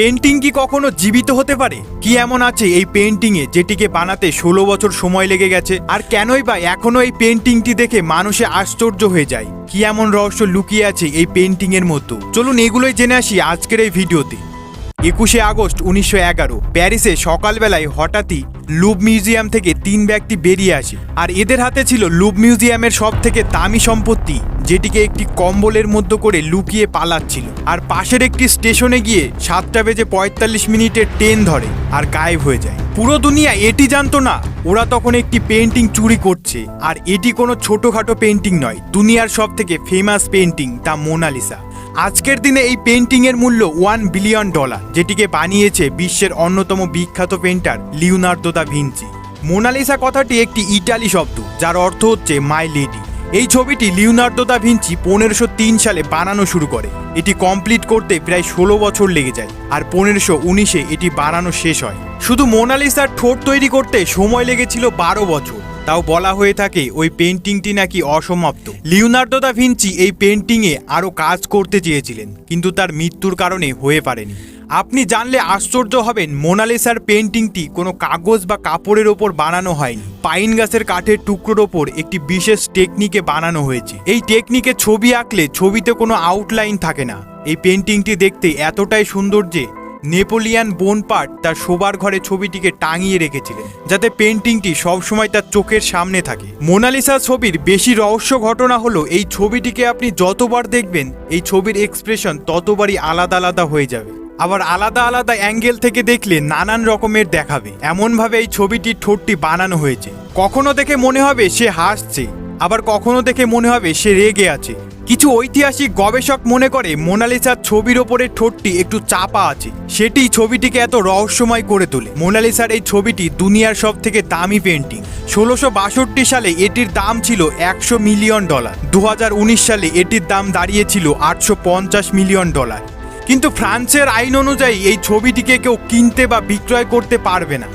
Painting কি কখনো জীবিত হতে পারে? কি এমন আছে এই পেন্টিং এ যেটিকে বানাতে ষোলো বছর সময় লেগে গেছে? আর কেনই বা এখনও এই পেন্টিংটি দেখে মানুষে আশ্চর্য হয়ে যায়? কি এমন রহস্য লুকিয়ে আছে এই পেন্টিং এর মতো চলুন এগুলোই জেনে আসি আজকের এই ভিডিওতে। একুশে আগস্ট উনিশশো এগারো, প্যারিসে সকালবেলায় হঠাৎই লুভ মিউজিয়াম থেকে তিন ব্যক্তি বেরিয়ে আসে। আর এদের হাতে ছিল লুভ মিউজিয়ামের সব থেকে দামি সম্পত্তি। যেটিকে একটি কম্বলের মধ্যে করে লুকিয়ে পালাচ্ছিল। আর পাশের একটি স্টেশনে গিয়ে সাতটা বেজে পঁয়তাল্লিশ মিনিটের ট্রেন ধরে আর গায়েব হয়ে যায়। পুরো দুনিয়া এটি জানতো না। ওরা তখন একটি পেন্টিং চুরি করছে। আর এটি কোনো ছোটখাটো পেন্টিং নয়। দুনিয়ার সব থেকে ফেমাস পেন্টিং দ্য মোনালিসা। আজকের দিনে এই পেন্টিংয়ের মূল্য ওয়ান বিলিয়ন ডলার যেটিকে বানিয়েছে বিশ্বের অন্যতম বিখ্যাত painter Leonardo da Vinci Mona Lisa কথাটি একটি ইটালি শব্দ, যার অর্থ হচ্ছে মাই লেডি এই ছবিটি লিওনার্দো দা ভিঞ্চি পনেরোশো তিন সালে বানানো শুরু করে। এটি কমপ্লিট করতে প্রায় ষোলো বছর লেগে যায় আর পনেরোশো উনিশে এটি বানানো শেষ হয়। শুধু মোনালিসার ঠোঁট তৈরি করতে সময় লেগেছিল বারো বছর। তাও বলা হয়ে থাকে ওই পেন্টিংটি নাকি অসমাপ্ত। লিওনার্দো দা ভিঞ্চি এই পেন্টিংয়ে আরও কাজ করতে চেয়েছিলেন, কিন্তু তার মৃত্যুর কারণে হয়ে পারেনি। আপনি জানলে আশ্চর্য হবেন, মোনালিসার পেন্টিংটি কোনো কাগজ বা কাপড়ের ওপর বানানো হয়নি। পাইন গাছের কাঠের টুকরোর ওপর একটি বিশেষ টেকনিকে বানানো হয়েছে। এই টেকনিকে ছবি আঁকলে ছবিতে কোনো আউটলাইন থাকে না। এই পেন্টিংটি দেখতে এতটাই সুন্দর যে নেপোলিয়ান বোনপার্ট তার শোবার ঘরে ছবিটিকে টাঙিয়ে রেখেছিলেন, যাতে পেন্টিংটি সবসময় তার চোখের সামনে থাকে। মোনালিসা ছবির বেশি রহস্য ঘটনা হলো, এই ছবিটিকে আপনি যতবার দেখবেন, এই ছবির এক্সপ্রেশন ততবারই আলাদা আলাদা হয়ে যাবে। আবার আলাদা আলাদা অ্যাঙ্গেল থেকে দেখলে নানান রকমের দেখাবে। এমনভাবে এই ছবিটির ঠোঁটটি বানানো হয়েছে। কখনো দেখে মনে হবে সে হাসছে, আবার কখনো দেখে মনে হবে সে রেগে আছে। কিছু ঐতিহাসিক গবেষক মনে করে মোনালিসার ছবির ওপরে ঠোঁটটি একটু চাপা আছে। সেটি ছবিটিকে এত রহস্যময় করে তোলে। মোনালিসার এই ছবিটি দুনিয়ার সব থেকে দামি পেন্টিং ষোলোশো বাষট্টি সালে এটির দাম ছিল একশো মিলিয়ন ডলার। দু হাজার উনিশ সালে এটির দাম দাঁড়িয়েছিল আটশো পঞ্চাশ মিলিয়ন ডলার। কিন্তু ফ্রান্সের আইন অনুযায়ী এই ছবিটিকে কেউ কিনতে বা বিক্রয় করতে পারবে না।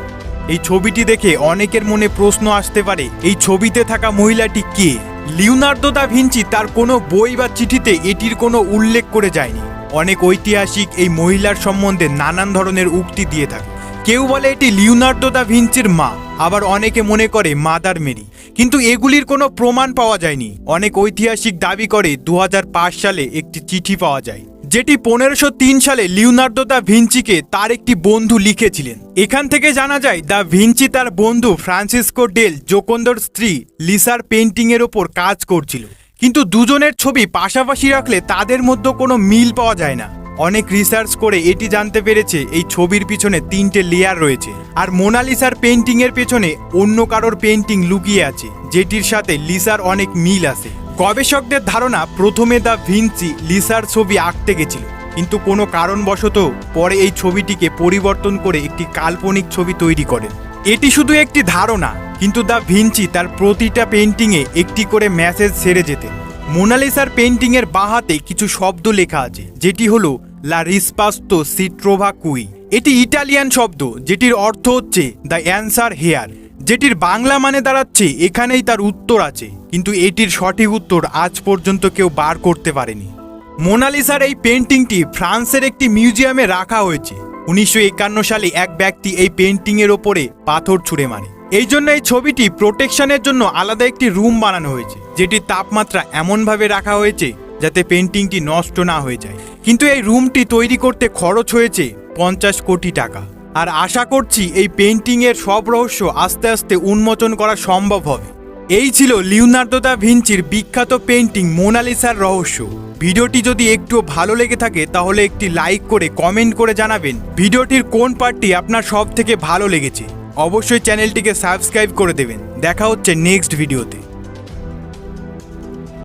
এই ছবিটি দেখে অনেকের মনে প্রশ্ন আসতে পারে, এই ছবিতে থাকা মহিলাটি কে? লিওনার্দো দা ভিঞ্চি তার কোনো বই বা চিঠিতে এটির কোনো উল্লেখ করে যায়নি। অনেক ঐতিহাসিক এই মহিলার সম্বন্ধে নানান ধরনের উক্তি দিয়ে থাকে। কেউ বলে এটি লিওনার্দো দা ভিঞ্চির মা, আবার অনেকে মনে করে মাদার মেরি। কিন্তু এগুলির কোনো প্রমাণ পাওয়া যায়নি। অনেক ঐতিহাসিক দাবি করে দু হাজার পাঁচ সালে একটি চিঠি পাওয়া যায়। যেটি পনেরোশো সালে লিওনার্দো দা ভিঞ্চিকে তার একটি বন্ধু লিখেছিলেন। এখান থেকে জানা যায়, দা ভিঞ্চি তার বন্ধু ফ্রান্সিসকো ডেল জোকন্দর স্ত্রী লিসার পেন্টিং এর ওপর কাজ করছিল। কিন্তু দুজনের ছবি পাশাপাশি রাখলে তাদের মধ্যে কোনো মিল পাওয়া যায় না। অনেক রিসার্চ করে এটি জানতে পেরেছে, এই ছবির পিছনে তিনটে লেয়ার রয়েছে। আর মোনালিসার পেন্টিং এর পেছনে অন্য কারোর পেন্টিং লুকিয়ে আছে, যেটির সাথে লিসার অনেক মিল আছে। গবেষকদের ধারণা প্রথমে দা ভিঞ্চি লিসার ছবি আঁকতে গেছিল। কিন্তু কোনো কারণবশত পরে এই ছবিটিকে পরিবর্তন করে একটি কাল্পনিক ছবি তৈরি করেন। এটি শুধু একটি ধারণা, কিন্তু দা ভিনচি তার প্রতিটা পেন্টিংয়ে একটি করে মেসেজ সেরে যেতেন। মোনালিসার পেন্টিংয়ের বাহাতে কিছু শব্দ লেখা আছে, যেটি হলো, লা রিসপাস্তো সিট্রোভা কুই এটি ইটালিয়ান শব্দ, যেটির অর্থ হচ্ছে, দ্য অ্যান্সার হেয়ার যেটির বাংলা মানে দাঁড়াচ্ছে, এখানেই তার উত্তর আছে কিন্তু এটির সঠিক উত্তর আজ পর্যন্ত কেউ বার করতে পারেনি। মোনালিসার এই পেন্টিংটি ফ্রান্সের একটি মিউজিয়ামে রাখা হয়েছে। উনিশশো একান্ন সালে এক ব্যক্তি এই পেন্টিংয়ের ওপরে পাথর ছুঁড়ে মারে। এই জন্য এই ছবিটি প্রোটেকশনের জন্য আলাদা একটি রুম বানানো হয়েছে, যেটির তাপমাত্রা এমনভাবে রাখা হয়েছে যাতে পেন্টিংটি নষ্ট না হয়ে যায়। কিন্তু এই রুমটি তৈরি করতে খরচ হয়েছে পঞ্চাশ কোটি টাকা। আর আশা করছি এই পেন্টিংয়ের সব রহস্য আস্তে আস্তে উন্মোচন করা সম্ভব হবে। এই ছিল লিওনার্দো দা ভিঞ্চির বিখ্যাত পেন্টিং মোনালিসার রহস্য। ভিডিওটি যদি একটু ভালো লেগে থাকে, তাহলে একটি লাইক করে কমেন্ট করে জানাবেন ভিডিওটির কোন পার্টটি আপনার সব থেকে ভালো লেগেছে। অবশ্যই চ্যানেলটিকে সাবস্ক্রাইব করে দেবেন। দেখা হচ্ছে নেক্সট ভিডিওতে।